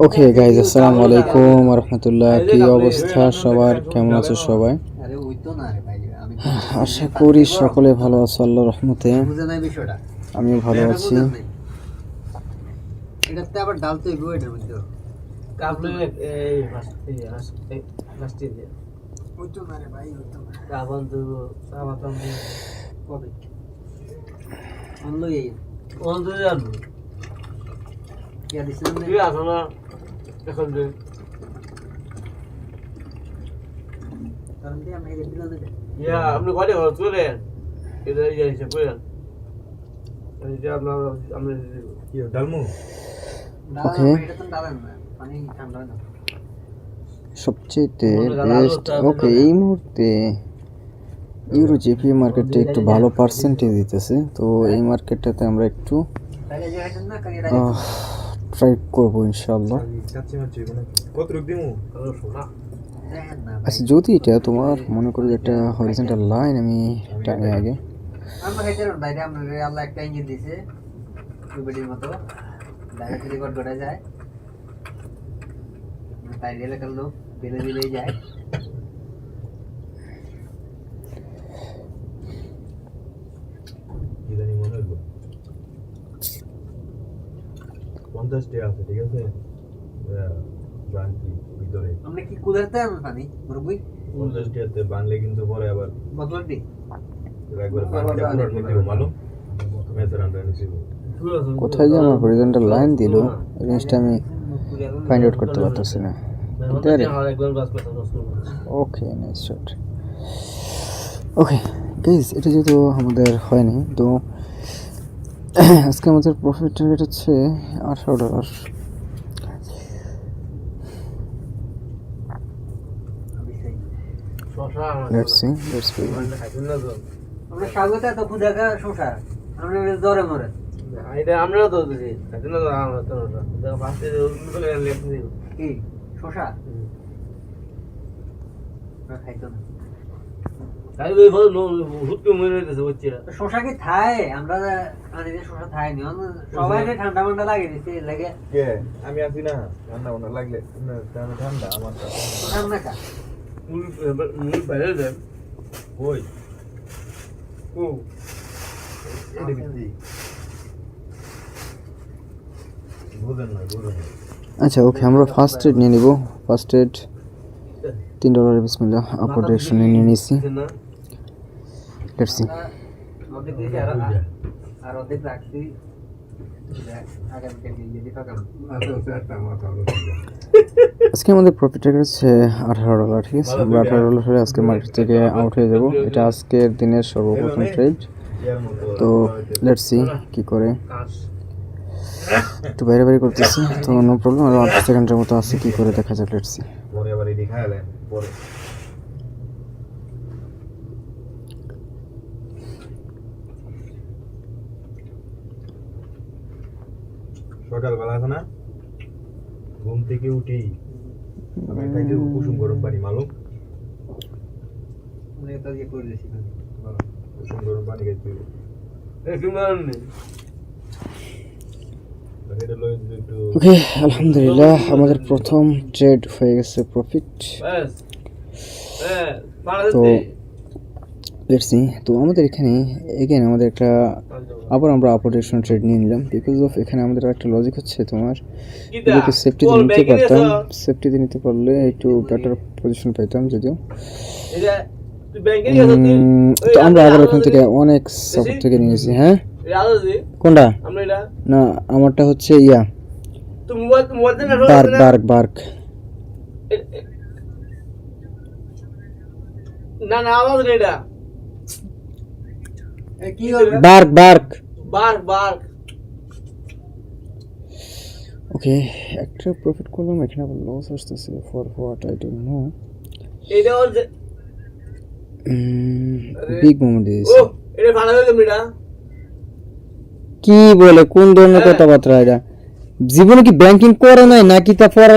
Okay guys আসসালামু আলাইকুম রহমতুল্লাহ কি অবস্থা সবার কেমন আছো সবাই আরে ওই তো না রে ভাই আমি আশা করি সকলে ভালো আছো আল্লাহ রহমতে বুঝে আমিও ভালো আছি এটাতে আবার ডাল তো এগো এটার মধ্যে ওই তো না রে ভাই ওই তো না কবে? অন্য এই। ইয়া দিছিলাম না? কারণ দিয়ে আমি এটা দিলাম না আপনি কয়টা খরচ করেন এটা ইয়ে হিসেবে করেন এই যে আপনার আমরা ডালমু? ডাল এটা তো ডালেন না পানি ঠান্ডা না। সবচেয়ে বেস্ট ওকে এই মুহূর্তে ইউরো জিপি মার্কেটে একটু ভালো পার্সেন্টেজ দিতেছে। তো এই মার্কেটটাতে আমরা একটু ট্রাই করব ইনশাল্লাহ আচ্ছা যদি এটা তোমার মনে করো একটা হরিজেন্টাল লাইন আমি টানি আগে। আল্লাহ একটা মতো যায় কি জানি মনে হইল পঞ্চাশ টাকা আছে ঠিক আছে? ব্রান্তি ভিতরে। আমরা কি কুলারতে আনব পানি মুরব্বি? পঞ্চাশ টাকাতে বাংলে কিন্তু পরে আবার বদল দি। একবার বাংলা পুরো নিতে মালুম মেসের আন্ডার নিছি কোথায় যে আমার হরিজেন্টাল লাইন দিল এই জিনিসটা আমি ফাইন্ড আউট করতে পারতেছি না। Okay nice shot okay guys এটা যেহেতু আমাদের হয়নি তো আজকে আমাদের প্রফিট টার্গেট হচ্ছে আঠারো ডলার শশা লেটস সি লেটস সি খাইছেন না তো আমরা স্বাগত এত ক্ষুদাকা শোষা আমরা জ্বরে মরে। এটা আমরাও তো দিছি না আমরা তো দেখো ফার্স্টে লেখা দিই কি? শোষা আমরা খাইতো না। কি থায়? আমরা আনি যে শোষা থায় নি। সবাই যে ঠান্ডা লাগে দিচ্ছে লাগে। আমি আছি না। ঠান্ডা লাগলে ঠান্ডা আমার কা মূল মূল বাইরে কই? আচ্ছা ওকে আমরা ফার্স্ট এড নিয়ে নিব। ফার্স্ট এড তিন ডলার বিসমিল্লা আপার ডিরেকশনে নিয়ে নিয়েছি। পাকাম আজকে আমাদের প্রফিট টার্গেট হচ্ছে আঠারো ডলার ঠিক আছে? আমরা আঠারো ডলার হলে আজকে মার্কেট থেকে আউট হয়ে যাব। এটা আজকের দিনের সর্বপ্রথম ট্রেড তো লেটস সি কি করে। একটু বাইরে বাইরে করতেছি, তো নো প্রবলেম আর আট সেকেন্ডের মতো আছে, কি করে দেখা যাক লেটস সি পরে আবার এদিকে খাইলেন পরে সকালবেলা আছে না? ঘুম থেকে উঠি আমি খাইতে কুসুম গরম পানি মালুম ইয়ে কুসুম গরম পানি খাইতে ওকে আলহামদুলিল্লাহ আমাদের প্রথম ট্রেড হয়ে গেছে প্রফিট তো লেটস তো আমাদের এখানে এগেন আমাদের একটা আবার আমরা অপারেশন ট্রেড নিয়ে নিলাম। বিকজ অফ এখানে আমাদের একটা লজিক হচ্ছে তোমার এদিকে সেফটিতে নিতে পারতাম সেফটিতে নিতে পারলে একটু বেটার পজিশন পাইতাম যদিও। তো। আমরা আবার এখান থেকে অনেক সাপোর্ট থেকে নিয়েছি হ্যাঁ? কোনটা? না আমারটা হচ্ছে ইয়া। তুই মোবাইল মোবাইল না বার্ক বার্ক বার্ক না? না আওয়াজ নেই কি হবে বার্ক বার্ক। বার বার ওকে একটা প্রফিট করলাম এখানে আবার লস আসতেছে for what I don't know এটা হচ্ছে বিগ মোমেন্ট ইজ এটা ভালো হয়ে গেল কি বলে কোন ধরনের কথাবার্তা এটা? জীবনে কি ব্যাংকিং করে নাই নাকি তা পড়া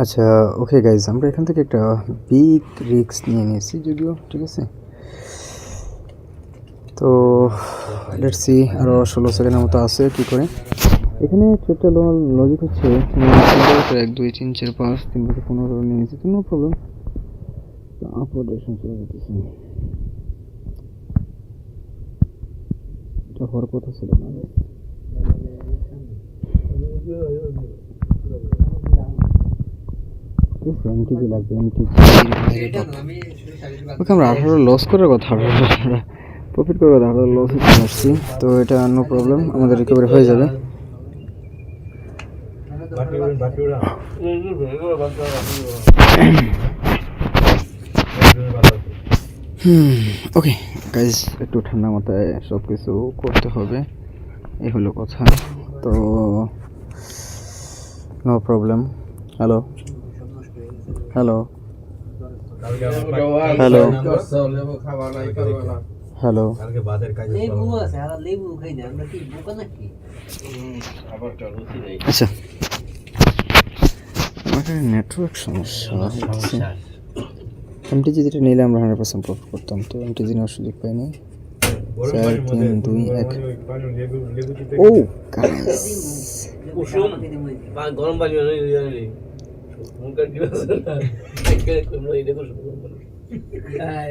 আচ্ছা ওকে গাইজ আমরা এখান থেকে একটা বিগ রিস্ক নিয়ে নিয়েছি যদিও, ঠিক আছে? তো লেটস সি আরও ষোলো সেকেন্ডের মতো আছে, কী করে? এখানে ট্রেডটা লজিক হচ্ছে এক, দুই, তিন, চার, পাঁচ তিন থেকে পনেরো নিয়ে নিয়েছি, তো নো প্রবলেম আপলোড চলে এটা হওয়ার কথা ছিল না। ওকে, আমরা লস করার কথা প্রফিট করার কথা লস তো এটা নো প্রবলেম আমাদের রিকভারি হয়ে যাবে। ওকে একটু ঠান্ডা মাথায় সব কিছু করতে হবে। এই হলো কথা। তো no problem hello hello hello hello কালকে বাজার কাজে লেবু আছে আর লেবু খাই না আমরা কি বোকা নাকি আচ্ছা আমার নেটওয়ার্ক সমস্যা হচ্ছে এমটিজি যেটা নিলে আমরা হান্ড্রেড পার্সেন্ট প্রফিট করতাম। তো এমটিজি নেওয়ার সুযোগ পাইনি গরম চার, তিন, দুই, এক। ও গরম পানি গরম পানি হ্যাঁ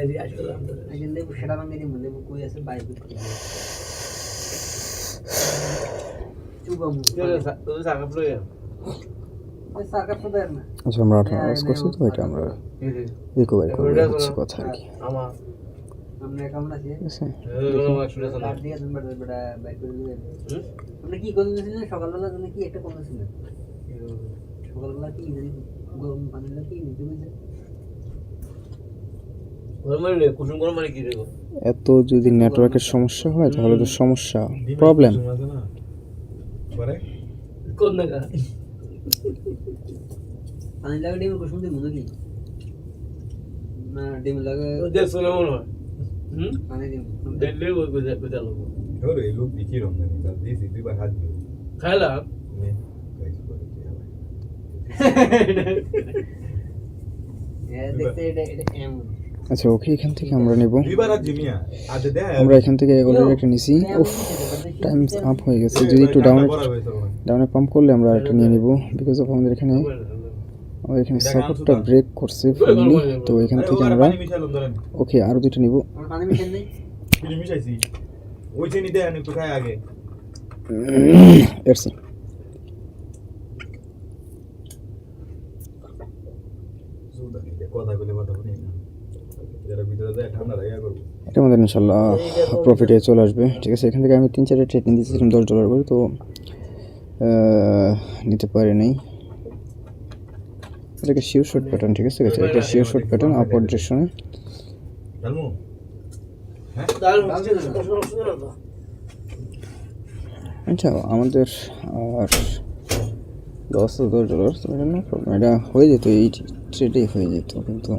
আচ্ছা আমরা আঠারো লস করছি তো? এটা আমরা রিকভারি করব হচ্ছে কথা আর কি। আপনি কি করে সকালবেলা তুমি কি একটা করেছিলেন গরম পানি লাগে কি রেখো এত যদি নেটওয়ার্কের সমস্যা হয় তাহলে তো সমস্যা প্রবলেম কুসুম আচ্ছা ওকে এখান থেকে আমরা নেব। আমরা এখান থেকে অলরেডি একটা নিছি। উফ টাইম আপ হয়ে গেছে। যদি একটু ডাউনে ডাউনে পাম্প করলে আমরা একটা নিয়ে নিব। বিকজ অফ আমাদের এখানে আমাদের এখানে সাপোর্টটা ব্রেক করছে ফুললি তো এখান থেকে আমরা ওকে আরও দুইটা নিব। ওই আগে এরসি সুদা নিতে কথা বলে কথা বলি না যারা ভিতরে দেয় ঠান্ডা লাগে করব এটা আমাদের ইনশাল্লাহ প্রফিটে চলে আসবে। ঠিক আছে, এখান থেকে আমি তিন, চারটে ট্রেড দিয়েছিলাম দশ ডলার করে, তো নিতে পারি নাই। এটাকে শিওর শর্ট প্যাটার্ন ঠিক আছে এটা শিওর শর্ট প্যাটার্ন আপওয়ার্ড ডিরেকশনে আচ্ছা আমাদের আর দশ দশ ডলার তো এটা হয়ে যেত, এই ট্রেডেই হয়ে যেত, কিন্তু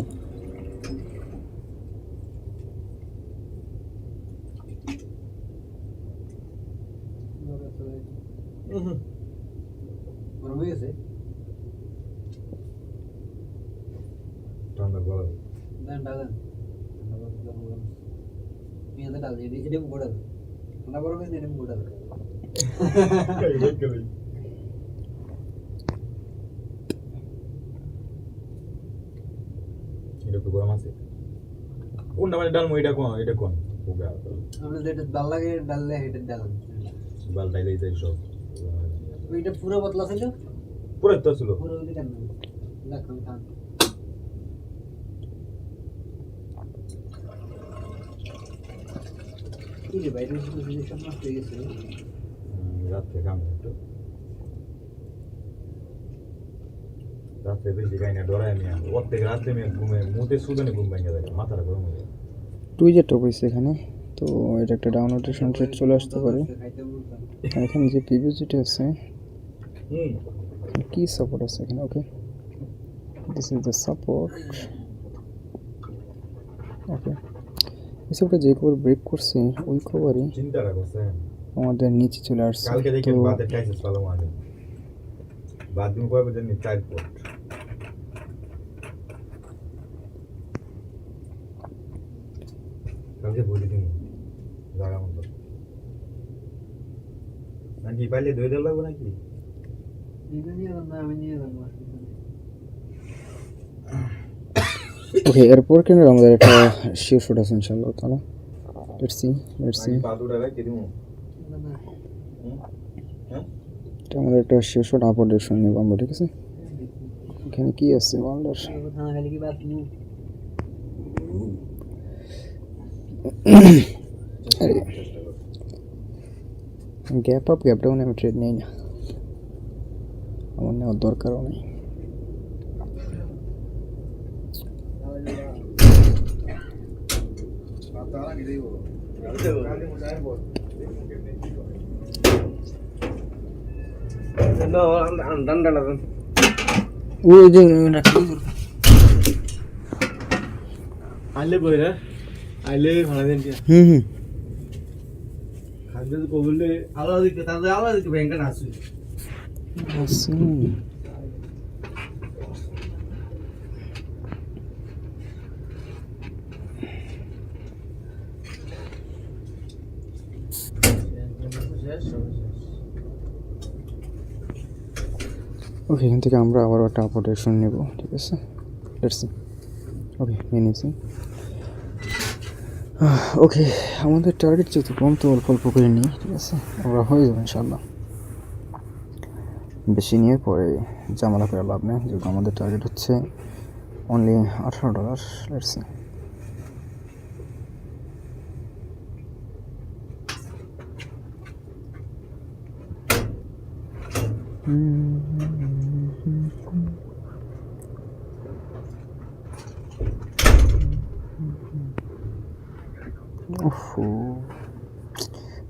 গরম হয়ে গেছে ঠান্ডা গলা দেন ডালেন পেঁয়াজে ডাল দিয়ে এটা গোড়া ঠান্ডা গরম হয়েছে এটা গোড়া এটা একটু গরম আছে মানে ডালমু এটা কোন এটা কোন পোগা আমরা যেটা ডাল লাগে ডাল লাগে এটা ডাল বাল ডাইলে যাই সব। ওইটা পুরো বদলা ছিল? পুরো তো ছিল। পুরো ওইটা কেন? দেখলাম খান কি রে বাইরে সব নষ্ট হয়ে গেছে? রাত্রে কাম একটু। রাত্রে বেশি গাই না ডরাই আমি ওর থেকে রাত্রে আমি ঘুমে মুতে সুদানে ঘুম ভেঙে যায় মাথাটা গরম হয়ে যায়। টুই যে টপ এখানে তো এটা একটা ডাউন রোটেশন ট্রেড চলে আসতে পারে। এখানে যে প্রিভিউ যেটা আছে কি সাপোর্ট আছে এখানে? Okay this is the support okay সাপোর্টটা যে কভার ব্রেক করছে ওই কভারই আমাদের নিচে চলে আসছে। কালকে দেখেন তো বাদের টাইসেস ভালো মানে বাদ দিন নি চার ফুট কালকে বলে দিন জায়গা মতো নাকি পাইলে দই দেওয়া লাগবে নাকি? আমি। ওকে এরপর কেন আমাদের একটা শিওর শুট আছে ইনশাআল্লাহ তাহলে। Let's see let's see. হ্যাঁ? এটা আমাদের একটা শিওর শুট আপর ডিরেকশন নেব আমরা ঠিক আছে? এখানে কি আছে? ওয়ান্ডার এবার থানা খালি কি বাঁচবো? গ্যাপ আপ গ্যাপ ডাউন আমি ট্রেড নেই আইলে ভাড়া দেন হুম হুম। খাদ্য আলাদা ব্যাংকে আসুন। ওকে এখান থেকে আমরা আবার একটা আপডেশন নেব ঠিক আছে? লেটস ওকে নিয়ে নিয়েছি। ওকে আমাদের টার্গেট যেহেতু কম, তো অল্প অল্প করে নিই, ঠিক আছে? আমরা হয়ে যাবে ইনশাল্লাহ বেশি নিয়ে পরে জামালা করে লাভ নেই, যেহেতু আমাদের টার্গেট হচ্ছে অনলি আঠারো ডলার লেটস সি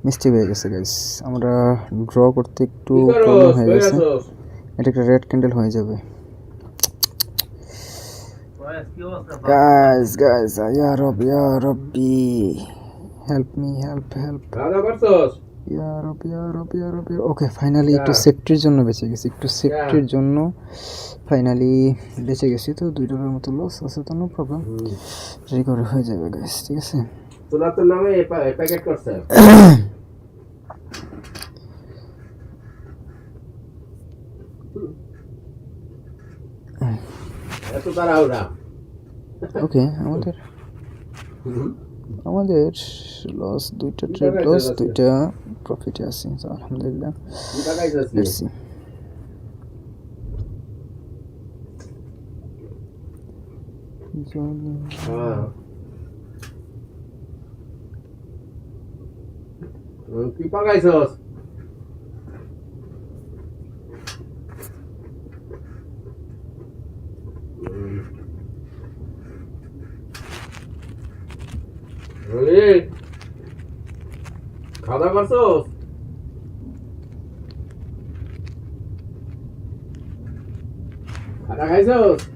মিস্টেক হয়ে গেছে গাইস আমরা ড্র করতে একটু প্রবলেম হয়ে গেছে। এটা একটা রেড ক্যান্ডেল হয়ে যাবে। গাইস গাইস ইয়া রব ইয়া রব্বি হেল্প মি হেল্প হেল্প ইয়া রব ইয়া রব ইয়া রব ওকে ফাইনালি একটু সেফটির জন্য বেঁচে গেছি। একটু সেফটির জন্য ফাইনালি বেঁচে গেছি। তো দুই ডলার মতো লস আছে তো নো প্রবলেম রিকভারি হয়ে যাবে গাইস ঠিক আছে? তোরা তোর নামে প্যাকেট করছে। এত তারা ওকে আমাদের আমাদের লস দুইটা ট্রেড লস দুইটা প্রফিটে আছে তো আলহামদুলিল্লাহ লেটস সি হ্যাঁ কি পাকাইছস খাওয়া দাওয়া করছস খাটা খাইছস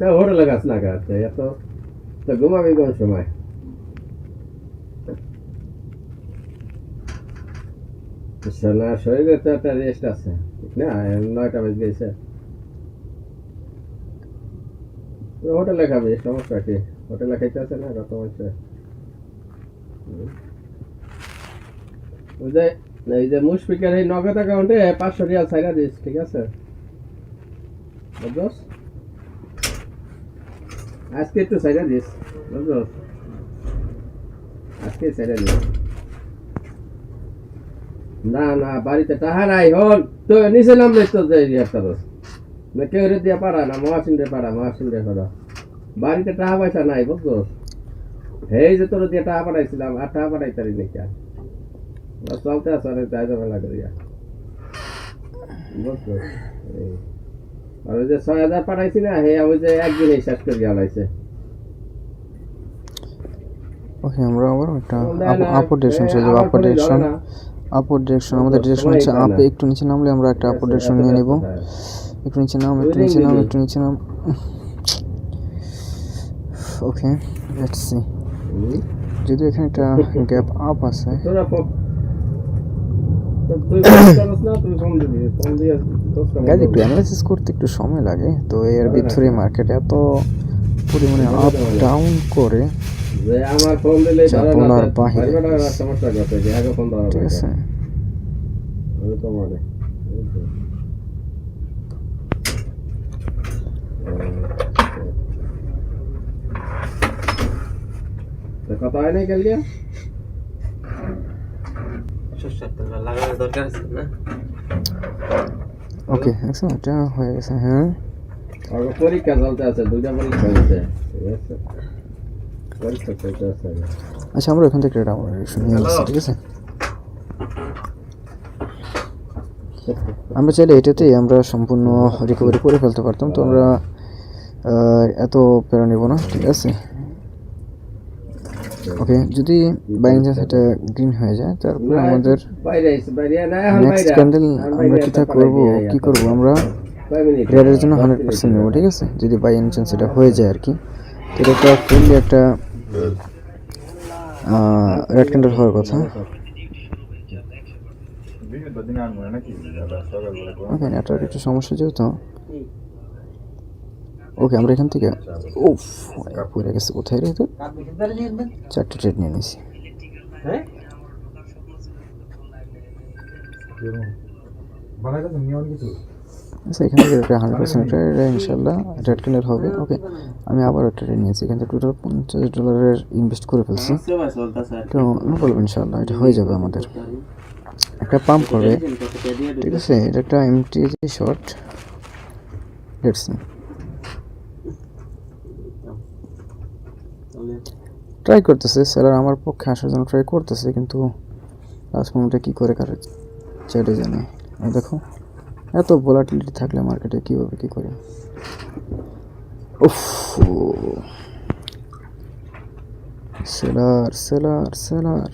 তা হোটেলে গাছ না গাছ এত তো ঘুমাবি কোন সময় সোনা শরীরে তো একটা রেস্ট আছে না নয়টা বেজে গেছে হোটেলে খাবি সমস্যা কি হোটেলে খাইতে আছে না কত মানুষে ওই যে এই যে মুশফিকের এই নগদ অ্যাকাউন্টে পাঁচশো রিয়াল ছাইরা দিস ঠিক আছে বুঝছস আজকে একটু সাইডা দিস, বুঝলো? আজকে সাইডা দিস। না না, বাড়িতে টাহা নাই, হন। তো নিচে নামলে তো কেউ রে দিয়া পারা না, মহাসিন রে পারা মহাসিন রে পারা বাড়িতে টাহা পয়সা নাই, বুঝলো? এই যে তোর দিয়ে টাকা পাঠাইছিলাম, আর টাকা পাঠাইতারি নাকি আর? চলতে আসা রে তাই ঝামেলা করিয়া। বুঝলো। আর ওই যে ছয় হাজার পাঠাইছি না হে ওই যে একদিনই শেষ করে গেলাইছে ওকে আমরা আবার একটা আপর ডিরেকশন চলে যাব আমার ডিরেকশন ধরে ডিরেকশন আমাদের ডিরেকশন হচ্ছে আপে একটু নিচে নামলে আমরা একটা ডিরেকশন নিয়ে নেব। একটু নিচে নাম একটু নিচে নাম একটু নিচে নাম। ওকে লেটস সি যদি এখানে একটা গ্যাপ আপ আছে। তোরা তুই ফোন দিবি ফোন দিয়ে গাইজ একটু অ্যানালাইসিস করতে একটু সময় লাগে তো এর ভিতরে মার্কেট এত পরিমাণে আপ ডাউন করে যে আমার ফোন দিলে না বলার তো বাহিরে। সমস্যা করতে যে আগে ফোন ধরা ঠিক আছে। মানে কথা হয় নাই কালকে? লাগানোর দরকার আছে না? ওকে দেখছ এটা হয়ে গেছে হ্যাঁ। আর পরীক্ষা চলতে আছে দুইটা পরীক্ষা আছে পরীক্ষা চলতে আছে। আচ্ছা আমরা ওখান থেকে এটা আমরা শুনিয়ে নিচ্ছি ঠিক আছে? আমরা চাইলে এটাতেই আমরা সম্পূর্ণ রিকভারি করে ফেলতে পারতাম তো আমরা এত প্যারা নেব না ঠিক আছে? ওকে যদি বাই চান্স এটা গ্রিন হয়ে যায় তারপরে আমাদের নেক্সট ক্যান্ডেল আমরা কিটা করব কি করব আমরা? রেডের জন্য হান্ড্রেড পার্সেন্ট নেব ঠিক আছে? যদি বাই চান্স এটা হয়ে যায় আর কি। তো এটা একটা ফুললি একটা রেড ক্যান্ডেল হওয়ার কথা। ওকে নেটওয়ার্ক একটু সমস্যা যেহেতু ওকে আমরা এখান থেকে উফ পড়ে গেছে। কোথায় রে তো চারটে ট্রেড নিয়ে নিয়েছি হ্যাঁ? আচ্ছা এখান থেকে একটা হান্ড্রেড পার্সেন্ট এটা ইনশাল্লাহ রেড ক্যান্ডেল হবে ওকে। আমি আবার একটা ট্রেড নিয়েছি এখান থেকে টোটাল পঞ্চাশ ডলারের ইনভেস্ট করে ফেলছি। তো বলব ইনশাল্লাহ এটা হয়ে যাবে আমাদের। একটা পাম্প করবে ঠিক আছে এটা একটা এমটি শর্ট লেটস ট্রাই করতেছে সেলার আমার পক্ষে আসার জন্য ট্রাই করতেছে, কিন্তু লাস্ট মোমেন্টে কী করে কারও চ্যাটে জানে দেখো, এত ভোলাটিলিটি থাকলে মার্কেটে কীভাবে কী করে? সেলার সেলার সেলার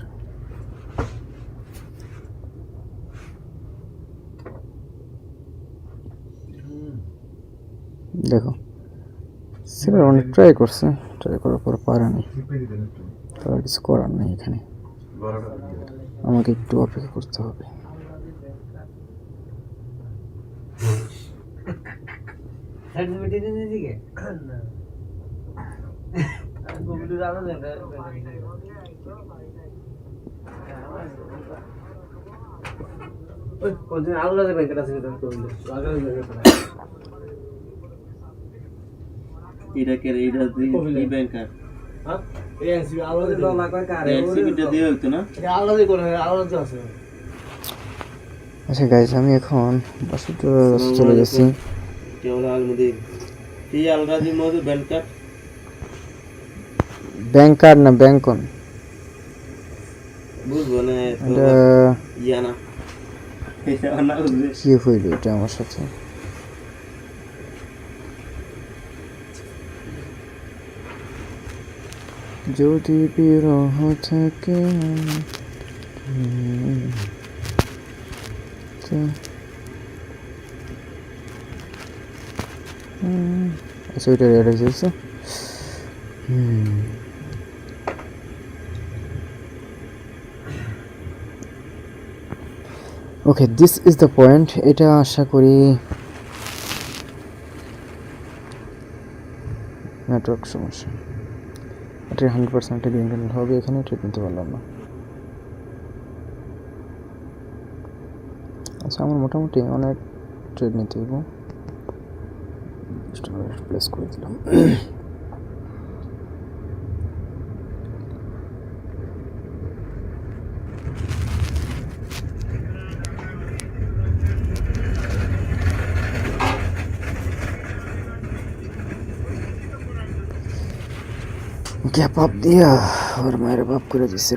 দেখো সেলার অনেক ট্রাই করছে। ট্রাই করার পর পারেনি তো আর কিছু করার নেই এখানে। আমাকে একটু অপেক্ষা করতে হবে। না কম্পিউটার আলো দেন ওই কোনদিন আলো দেবেন কেটা আছে কিন্তু কম্পিউটার এটা কে রে? এটা দি- ই ব্যাংক আর হ্যাঁ এই এনসিবি আলো দিলে। না কয় কারে এনসিবিটা দিয়ে হইতো না? এটা আলো করে আলো আছে। আচ্ছা গাইজ আমি এখন বাসে চলে গেছি ব্যাংক কার্ড ব্যাংকার না ব্যাংকন ইয়া কি হইল এটা আমার সাথে? যদি বিরহ থাকে okay this is the point এটা আশা করি নেটওয়ার্ক সমস্যা। এটা হান্ড্রেড পার্সেন্ট গ্রিন ক্যান্ডেল হবে এখানে ট্রিট নিতে পারলাম না। আচ্ছা আমার মোটামুটি অনেক ট্রেড নিতে হইব। প্লেস করে দিলাম। গ্যাপ আপ দিয়া ওর মায়ের বাপ করে দিছে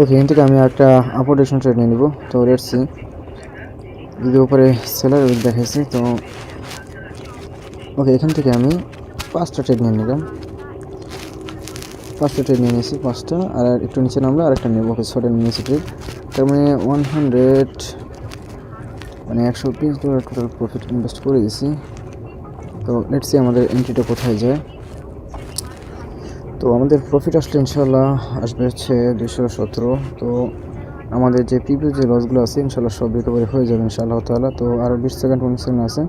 ওকে এখান থেকে আমি একটা আপডেশন ট্রেড নিয়ে নিব। তো লেটস সি যদি উপরে সেলার দেখাইছে, তো ওকে এখান থেকে আমি পাঁচটা ট্রেড নিয়ে নিলাম। পাঁচটা ট্রেড নিয়ে নিয়েছি, পাঁচটা, আর একটু নিচে নামলে আরেকটা নেব। ওকে ছটা নিয়ে নিয়েছি ট্রেড তার মানে ওয়ান হান্ড্রেড মানে একশো বিশ ডলার টোটাল প্রফিট ইনভেস্ট করে দিয়েছি তো লেটস আমাদের এন্ট্রিটা কোথায় যায়। তো আমাদের প্রফিট আসলে ইনশাল্লাহ আসবে হচ্ছে দুশো সতেরো। তো আমাদের যে প্রিভিয়াস যে লসগুলো আছে ইনশাল্লাহ সব রিকভারি হয়ে যাবে ইনশাআল্লাহ তাআলা। তো আরও বিশ সেকেন্ড পনেরো সেকেন্ড আছে।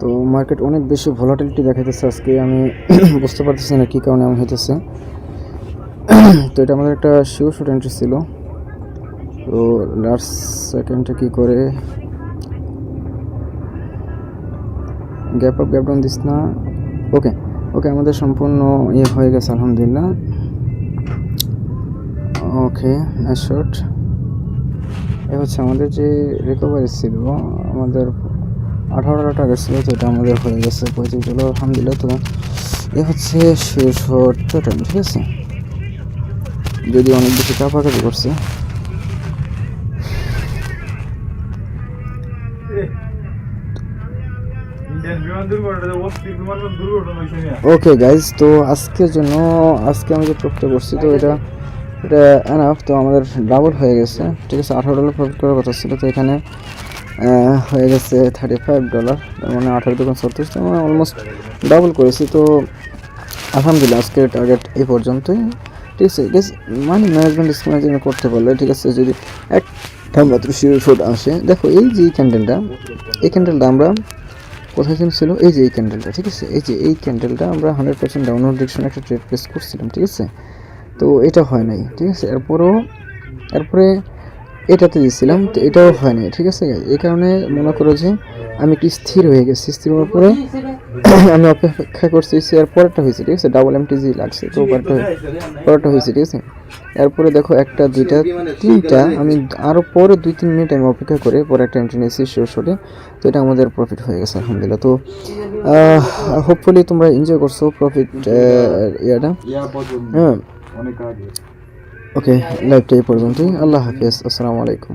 তো মার্কেট অনেক বেশি ভলাটিলিটি দেখাইতেছে আজকে। আমি বুঝতে পারতেছি না কী কারণে এমন হইতেছে। তো এটা আমাদের একটা শিওর শুট এন্ট্রি ছিল। তো লাস্ট সেকেন্ডে কী করে? Gap up gap down this না। ওকে ওকে, আমাদের সম্পূর্ণ ইয়ে হয়ে গেছে, আলহামদুলিল্লাহ। ওকে শর্ট এ হচ্ছে আমাদের যে রিকভারি ছিল, আমাদের আঠারোটা টার্গেট ছিল, তো এটা আমাদের হয়ে গেছে পঁয়ত্রিশ ডলার আলহামদুলিল্লাহ। তো এ হচ্ছে টাইম ঠিক আছে? যদি অনেক বেশি কাপাকাপি করছে। ওকে গাইজ তো আজকের জন্য, আজকে আমি যে প্রফিট করছি, তো এটা এটা এনাফ তো আমাদের ডাবল হয়ে গেছে। ঠিক আছে, আঠারো ডলার প্রফিট করার কথা ছিল, তো এখানে হয়ে গেছে থার্টি ফাইভ ডলার মানে আঠারো দোকান ছত্রিশ তো আমরা অলমোস্ট ডাবল করেছি। তো আলহামদুলিল্লাহ, আজকের টার্গেট এই পর্যন্তই। ঠিক আছে গাইজ মানি ম্যানেজমেন্ট স্কিমের জন্য করতে পারলে, ঠিক আছে, যদি একটা মাত্র শিওর আসে, দেখো এই যে ক্যান্ডেলটা এই ক্যান্ডেলটা আমরা কোথায় যেন ছিল? এই যে এই ক্যান্ডেলটা ঠিক আছে? এই যে এই ক্যান্ডেলটা আমরা হান্ড্রেড পার্সেন্ট ডাউনলোড ডিরেকশন একটা ট্রেড প্লেস করছিলাম, ঠিক আছে? তো এটা হয় নাই, ঠিক আছে? এরপরও, এরপরে এটাতে দিয়েছিলাম তো এটাও হয় নাই, ঠিক আছে? এই কারণে মনে করো যে আমি একটু স্থির হয়ে গেছি? স্থির হওয়ার পরে আমি অপেক্ষা করছি এর পরেরটা হয়েছে ঠিক আছে? ডাবল এমটিজি লাগছে তো পরেরটা পরেরটা হয়েছে ঠিক আছে? এরপরে দেখো একটা দুইটা তিনটা আমি আরও পরে দুই তিন মিনিট আমি অপেক্ষা করে পরে একটা এন্ট্রি নিয়েছি শটে তো এটা আমাদের প্রফিট হয়ে গেছে আলহামদুলিল্লাহ। তো হোপফুলি তোমরা এনজয় করছ প্রফিট ইয়াটা। হ্যাঁ। ওকে লাইভটা এই পর্যন্তই। আল্লাহ হাফিজ আসসালামু আলাইকুম।